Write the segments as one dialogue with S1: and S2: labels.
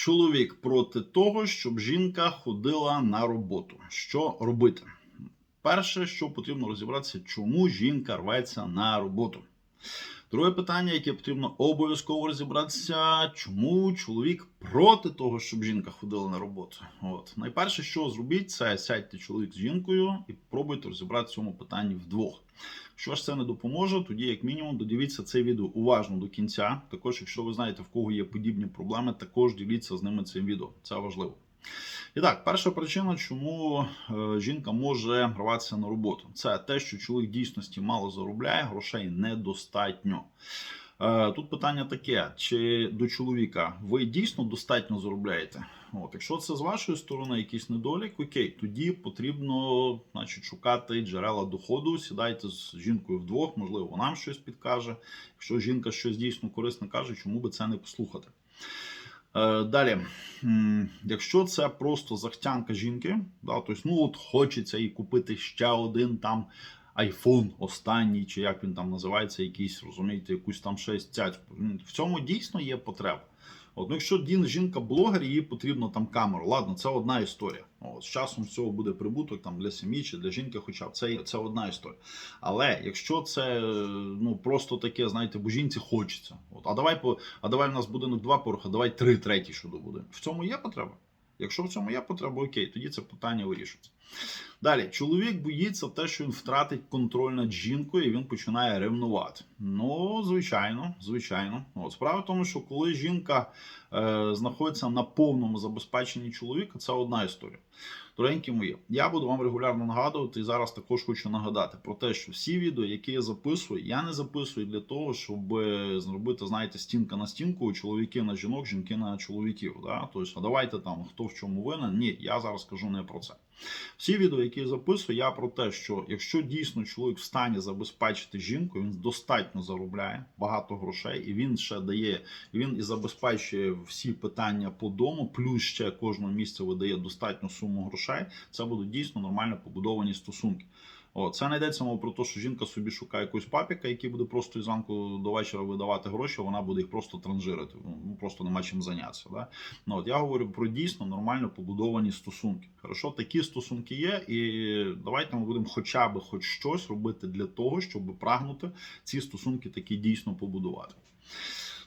S1: Чоловік проти того, щоб жінка ходила на роботу. Що робити? Перше, що потрібно розібратися, чому жінка рветься на роботу. Друге питання, яке потрібно обов'язково розібратися, чому чоловік проти того, щоб жінка ходила на роботу. От найперше, що зробіть, це сядьте чоловік з жінкою і пробуйте розібрати цьому питанні вдвох. Що ж це не допоможе, тоді, як мінімум, додивіться це відео уважно до кінця. Також, якщо ви знаєте, в кого є подібні проблеми, також діліться з ними цим відео. Це важливо. І так, перша причина, чому е, жінка може рватися на роботу, це те, що чоловік дійсності мало заробляє, грошей недостатньо. Е, Тут питання таке: чи до чоловіка ви дійсно достатньо заробляєте? От, якщо це з вашої сторони якийсь недолік, окей, тоді потрібно значить, шукати джерела доходу, сідайте з жінкою вдвох, можливо, вона щось підкаже. Якщо жінка щось дійсно корисне каже, чому би це не послухати? Е, Далі, якщо це просто захтянка жінки, да, тобто, ну от хочеться їй купити ще один там айфон останній, чи як він там називається, якийсь, розумієте, якусь там щось цять. В цьому дійсно є потреба. От, ну, якщо жінка-блогер, їй потрібно там камеру. Ладно, це одна історія. От, з часом з цього буде прибуток там для сім'ї чи для жінки, хоча б це, це одна історія. Але якщо це ну просто таке, знаєте, бо жінці хочеться. От, а давай по, а давай в нас будинок два поверха, давай три третій щодо буде. В цьому є потреба. Якщо в цьому є потреба, окей, тоді це питання вирішується. Далі, чоловік боїться те, що він втратить контроль над жінкою, і він починає ревнувати. Ну, звичайно, звичайно. От справа в тому, що коли жінка е, знаходиться на повному забезпеченні чоловіка, це одна історія. Дорогенькі мої, я буду вам регулярно нагадувати і зараз також хочу нагадати про те, що всі відео, які я записую, я не записую для того, щоб е, зробити, знаєте, стінка на стінку, чоловіки на жінок, жінки на чоловіків. Да? Тобто, а давайте там хто в чому винен. Ні, я зараз кажу не про це. Всі відео, які я записую, я про те, що якщо дійсно чоловік в стані забезпечити жінку, він достатньо заробляє багато грошей, і він ще дає, він і забезпечує всі питання по дому, плюс ще кожного місця видає достатню суму грошей. Це будуть дійсно нормально побудовані стосунки. О, це не йдеться мова про те, що жінка собі шукає якогось папіка, який буде просто із ранку до вечора видавати гроші, вона буде їх просто транжирити. Ну просто нема чим зайнятися. Да? Ну, от я говорю про дійсно нормально побудовані стосунки. Хорошо, такі стосунки є, і давайте ми будемо хоча б хоч щось робити для того, щоб прагнути ці стосунки такі дійсно побудувати.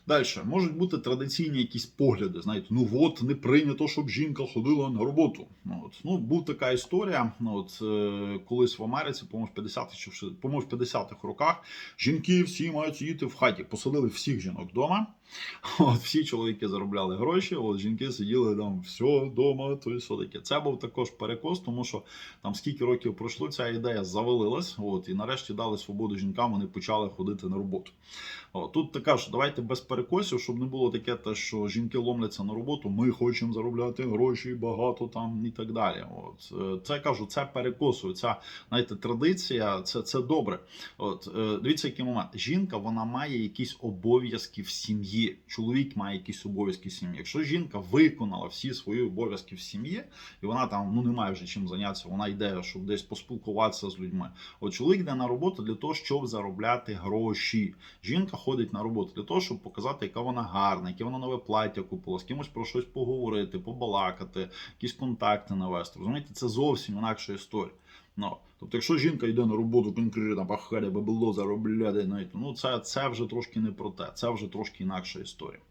S1: Далі можуть бути традиційні якісь погляди. Знаєте, ну от не прийнято, щоб жінка ходила на роботу. Ну от ну був така історія. Ну от е, колись в Америці, по-моєму, в 50-х чи в- 50-х роках жінки всі мають сидіти в хаті. Поселили всіх жінок вдома. От всі чоловіки заробляли гроші, от жінки сиділи там все вдома, то і що таке. Це був також перекос, тому що там скільки років пройшло, ця ідея завалилась. От і нарешті дали свободу жінкам, вони почали ходити на роботу. От, тут така ж, давайте без перекосів, щоб не було таке, те, що жінки ломляться на роботу, ми хочемо заробляти гроші багато там і так далі. От е, це кажу, це перекосує. Ця знаєте, традиція, це, це добре. От е, дивіться, який момент. Жінка вона має якісь обов'язки в сім'ї. Чоловік має якісь обов'язки в сім'ї. Якщо жінка виконала всі свої обов'язки в сім'ї, і вона там ну не має вже чим зайнятися, вона йде, щоб десь поспілкуватися з людьми. От чоловік йде на роботу для того, щоб заробляти гроші. Жінка ходить на роботу для того, щоб показати, яка вона гарна, яке вона нове плаття купила, з кимось про щось поговорити, побалакати, якісь контакти навести. Розумієте, це зовсім інакша історія. Ну, тобто, якщо жінка йде на роботу конкретно пахаря, бабло заробляти, знаєте, ну це, це вже трошки не про те, це вже трошки інакша історія.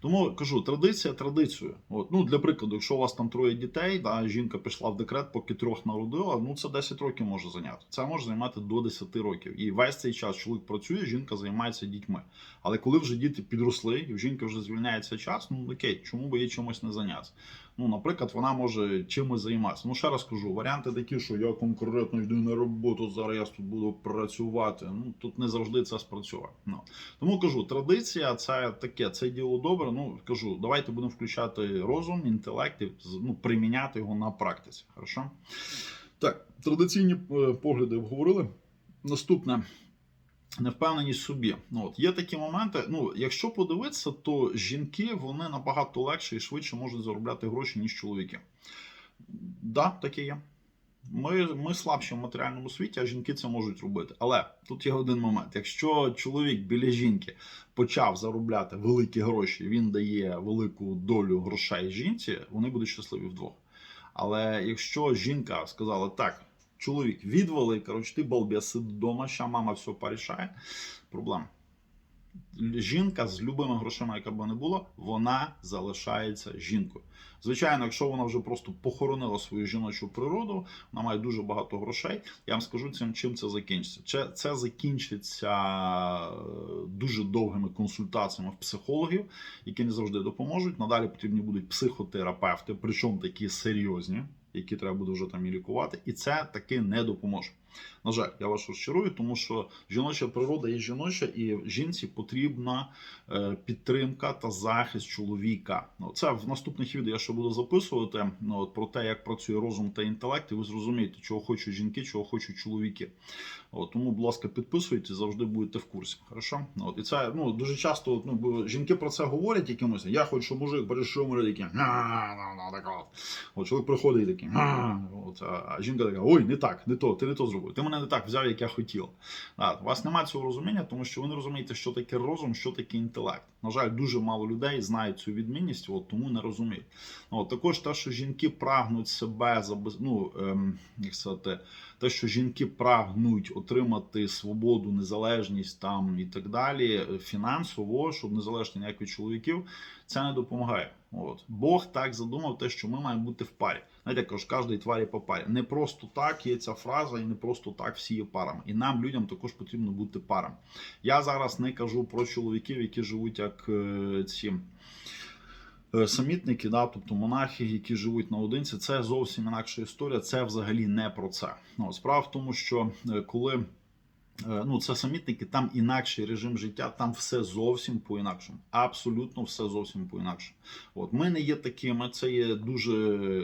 S1: Тому кажу, традиція традицію. От, ну, для прикладу, якщо у вас там троє дітей, да, жінка пішла в декрет, поки трьох народила, ну це 10 років може зайняти. Це може займати до 10 років. І весь цей час чоловік працює, жінка займається дітьми. Але коли вже діти підросли, і в жінки вже звільняється час, ну окей, чому би їй чимось не зайнятися? Ну, наприклад, вона може чимось займатися. Ну, ще раз кажу, варіанти такі, що я конкретно йду на роботу, зараз я тут буду працювати. Ну тут не завжди це спрацює. Ну тому кажу, традиція це таке, це діло добре. Ну кажу, давайте будемо включати розум, інтелект, і ну, приміняти його на практиці. Хорошо? Так, традиційні е, погляди обговорили. Наступне. Невпевненість собі. Ну, от, є такі моменти. Ну, якщо подивитися, то жінки вони набагато легше і швидше можуть заробляти гроші, ніж чоловіки. Да, таке є. Ми, ми слабші в матеріальному світі, а жінки це можуть робити. Але тут є один момент: якщо чоловік біля жінки почав заробляти великі гроші, він дає велику долю грошей жінці, вони будуть щасливі вдвох. Але якщо жінка сказала так, чоловік відвали, коротше, ти балбес, сиди вдома, ща мама все порішає, проблема. Жінка з любими грошима, яка б не була, вона залишається жінкою. Звичайно, якщо вона вже просто похоронила свою жіночу природу, вона має дуже багато грошей. Я вам скажу цим, чим це закінчиться. Це, це закінчиться е, дуже довгими консультаціями в психологів, які не завжди допоможуть. Надалі потрібні будуть психотерапевти, причому такі серйозні, які треба буде вже там і лікувати, і це таки не допоможе. На жаль, я вас розчарую, тому що жіноча природа є жіноча, і жінці потрібна е, підтримка та захист чоловіка. Ну, це в наступних відео я ще буду записувати ну, от, про те, як працює розум та інтелект, і ви зрозумієте, чого хочуть жінки, чого хочуть чоловіки. От, тому, будь ласка, підписуйтесь, завжди будете в курсі. Хорошо? От, і це ну, дуже часто ну, жінки про це говорять якимось. Я хочу, щоб мужик перейшов мене такий. От чоловік приходить і такий. От, а жінка така: ой, не так, не то, ти не то зробив. Ти мене не так взяв, як я хотів. А, у вас немає цього розуміння, тому що ви не розумієте, що таке розум, що таке інтелект. На жаль, дуже мало людей знають цю відмінність, от, тому не розуміють. От, також те, що жінки прагнуть себе ну, ем, як сказати, те, що жінки прагнуть отримати свободу, незалежність там і так далі, е, фінансово, щоб не залежати ніяк від чоловіків, це не допомагає. От Бог так задумав те, що ми маємо бути в парі. Знаєте, кажуть, кожній тварі по парі. Не просто так є ця фраза, і не просто так всі є парами. І нам, людям, також потрібно бути парами. Я зараз не кажу про чоловіків, які живуть як е, ці. Е, Самітники, да, тобто монахи, які живуть наодинці, це зовсім інакша історія. Це взагалі не про це. Ну, справа в тому, що е, коли е, ну, це самітники, там інакший режим життя, там все зовсім по-інакшому. Абсолютно все зовсім по-інакшому. От ми не є такими, це є дуже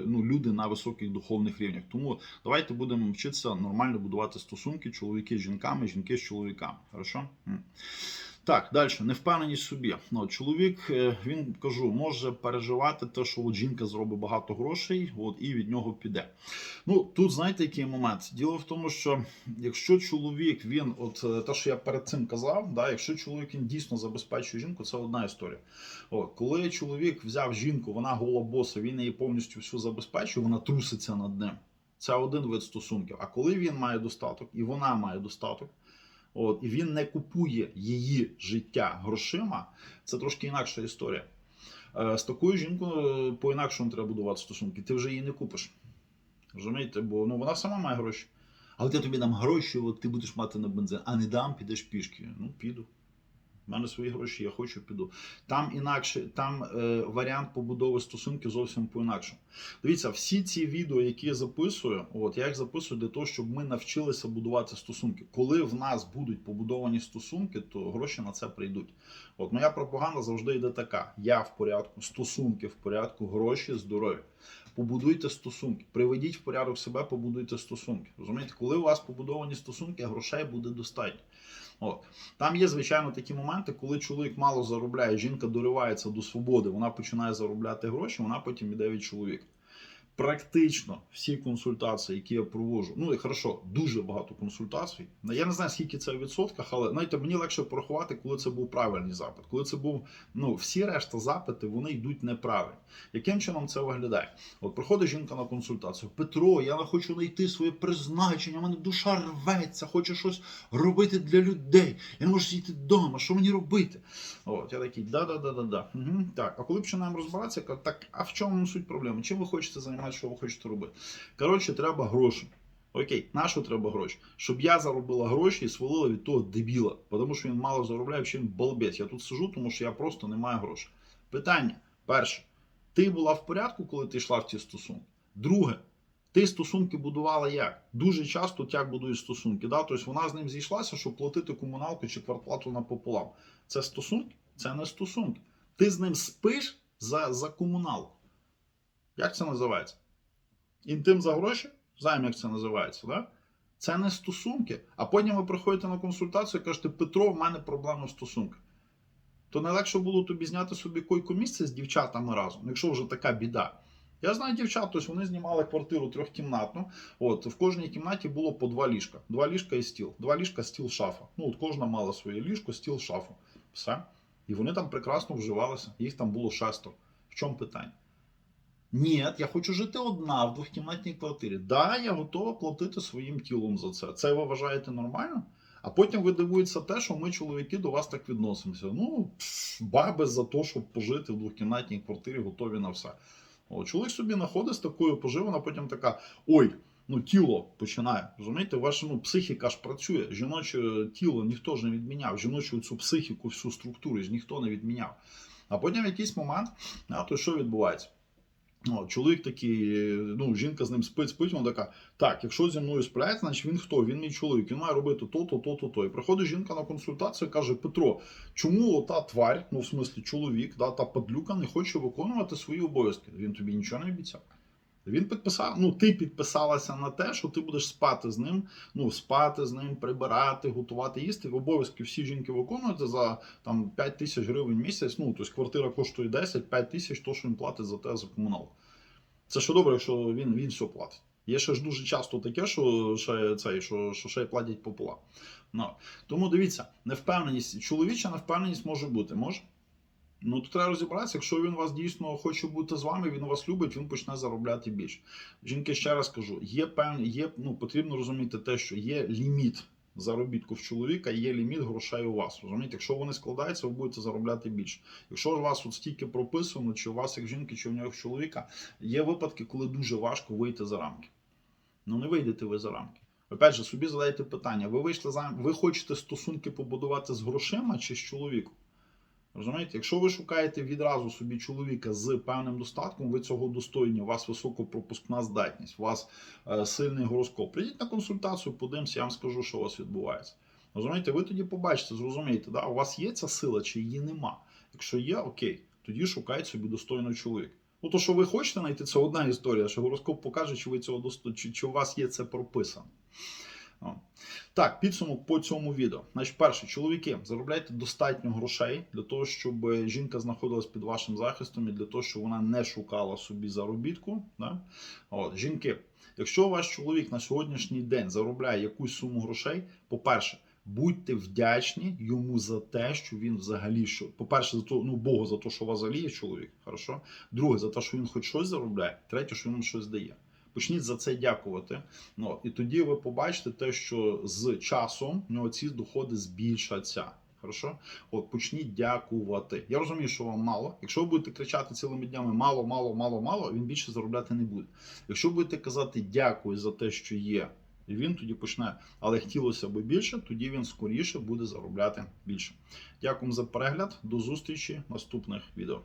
S1: ну, люди на високих духовних рівнях. Тому давайте будемо вчитися нормально будувати стосунки, чоловіки з жінками, жінки з чоловіками. Хорошо? Так, далі, невпевненість собі. Ну, чоловік, е, він кажу, може переживати те, що от жінка зробить багато грошей, от, і від нього піде. Ну, тут знаєте, який момент? Діло в тому, що якщо чоловік, він, от е, те, що я перед цим казав, да, якщо чоловік він дійсно забезпечує жінку, це одна історія. От, коли чоловік взяв жінку, вона гола боса, він її повністю всю забезпечує, вона труситься над ним. Це один вид стосунків. А коли він має достаток і вона має достаток, от, і він не купує її життя грошима, це трошки інакша історія. Е, З такою жінкою по-інакшому треба будувати стосунки. Ти вже її не купиш. Розумієте? Бо ну, вона сама має гроші. Але я тобі дам гроші, от ти будеш мати на бензин, а не дам, підеш пішки. Ну, піду. У мене свої гроші, я хочу, піду. Там інакше, там е, варіант побудови стосунків зовсім по-інакшому. Дивіться, всі ці відео, які я записую, от я їх записую для того, щоб ми навчилися будувати стосунки. Коли в нас будуть побудовані стосунки, то гроші на це прийдуть. От моя пропаганда завжди йде така: я в порядку, стосунки в порядку, гроші, здоров'я. Побудуйте стосунки, приведіть в порядок себе, побудуйте стосунки. Розумієте, коли у вас побудовані стосунки, грошей буде достатньо. От. Там є, звичайно, такі моменти, коли чоловік мало заробляє, жінка доривається до свободи, вона починає заробляти гроші, вона потім іде від чоловіка. Практично всі консультації, які я проводжу, ну і хорошо, дуже багато консультацій. Я не знаю, скільки це в відсотках, але знаєте, мені легше порахувати, коли це був правильний запит. Коли це був, ну, всі решта запити, вони йдуть неправильно. Яким чином це виглядає? От приходить жінка на консультацію. Петро, я не хочу знайти своє призначення, в мене душа рветься, хочу щось робити для людей. Я не можу сидіти вдома, що мені робити? От, я такий, да-да-да-да-да. Угу. Так, а коли починаємо розбиратися, так, а в чому суть проблеми? Чим ви хочете займатися, що ви хочете робити? Коротше, треба гроші. Окей, на що треба гроші? Щоб я заробила гроші і свалила від того дебіла, тому що він мало заробляє, що він балбець. Я тут сижу, тому що я просто не маю грошей. Питання: перше, ти була в порядку, коли ти йшла в ці стосунки? Друге, ти стосунки будувала як? Дуже часто тяг будує стосунки. Да? Тобто вона з ним зійшлася, щоб платити комуналку чи квартплату напополам. Це стосунки? Це не стосунки. Ти з ним спиш за, за комуналку. Як це називається? Інтим за гроші? Знаємо, як це називається, да? Це не стосунки. А потім ви приходите на консультацію і кажете, Петро, в мене проблема в стосунках. То не легше було тобі зняти собі койко місце з дівчатами разом, якщо вже така біда. Я знаю дівчат, тобто вони знімали квартиру трьохкімнатну. От в кожній кімнаті було по два ліжка. Два ліжка і стіл. Два ліжка, стіл, шафа. Ну от кожна мала своє ліжко, стіл, шафу. Все. І вони там прекрасно вживалися. Їх там було шестеро. В чому питання? Ні, я хочу жити одна в двохкімнатній квартирі. Да, я готова платити своїм тілом за це. Це ви вважаєте нормально? А потім ви дивуєтеся те, що ми, чоловіки, до вас так відносимося. Ну, баби за те, щоб пожити в двохкімнатній квартирі, готові на все. О, чоловік собі знаходить з такою поживою, а потім така: ой, ну тіло починає. Розумієте, ваша ну, психіка ж працює. Жіноче тіло ніхто ж не відміняв. Жіночу цю психіку, всю структуру ж ніхто не відміняв. А потім в якийсь момент, а, то що відбувається? О, чоловік такий, ну, жінка з ним спить, спить, вона така, так, якщо зі мною сплять, значить він хто? Він мій чоловік, він має робити то, то, то, то, то. І приходить жінка на консультацію каже: Петро, чому та тварь, ну в смислі чоловік, да, та падлюка не хоче виконувати свої обов'язки? Він тобі нічого не обіцяв. Він підписав, ну ти підписалася на те, що ти будеш спати з ним, ну спати з ним, прибирати, готувати, їсти. Обов'язки всі жінки виконують за там 5 тисяч гривень в місяць. Ну тобто квартира коштує 10, 5 тисяч, то що він платить за те за комуналку. Це що добре, якщо він, він все платить. Є ще ж дуже часто таке, що ще цей, що, що ще платять пополам. Ну, тому дивіться, невпевненість, чоловіча невпевненість може бути, може? Ну, то треба розібратися, якщо він вас дійсно хоче бути з вами, він вас любить, він почне заробляти більше. Жінки, ще раз кажу, є певні, є, ну, потрібно розуміти те, що є ліміт заробітку в чоловіка, є ліміт грошей у вас. Розумієте, якщо вони складаються, ви будете заробляти більше. Якщо у вас от стільки прописано, чи у вас як жінки, чи у нього як чоловіка, є випадки, коли дуже важко вийти за рамки. Ну не вийдете ви за рамки. Опять же, собі задайте питання: ви вийшли за ви хочете стосунки побудувати з грошима чи з чоловіком? Розумієте, якщо ви шукаєте відразу собі чоловіка з певним достатком, ви цього достойні, у вас високопропускна здатність, у вас е, сильний гороскоп. Прийдіть на консультацію, подивимося, я вам скажу, що у вас відбувається. Розумієте, ви тоді побачите, зрозумієте, да, у вас є ця сила чи її нема. Якщо є, окей, тоді шукайте собі достойного чоловіка. Ну, то, що ви хочете знайти, це одна історія, що гороскоп покаже, чи ви цього досто... чи, чи у вас є це прописано. Так, підсумок по цьому відео. Значить, перше, чоловіки, заробляйте достатньо грошей для того, щоб жінка знаходилась під вашим захистом і для того, щоб вона не шукала собі заробітку. Да? От, жінки, якщо ваш чоловік на сьогоднішній день заробляє якусь суму грошей, по-перше, будьте вдячні йому за те, що він взагалі що. По-перше, за то, ну Богу за те, що у вас взагалі є чоловік. Хорошо? Друге, за те, що він хоч щось заробляє. Третє, що він щось дає. Почніть за це дякувати. Ну, і тоді ви побачите те, що з часом нього ці доходи збільшаться. Хорошо? От почніть дякувати. Я розумію, що вам мало. Якщо ви будете кричати цілими днями мало, мало, мало, мало, він більше заробляти не буде. Якщо будете казати дякую за те, що є, він тоді почне, але хотілося б більше, тоді він скоріше буде заробляти більше. Дякую за перегляд. До зустрічі в наступних відео.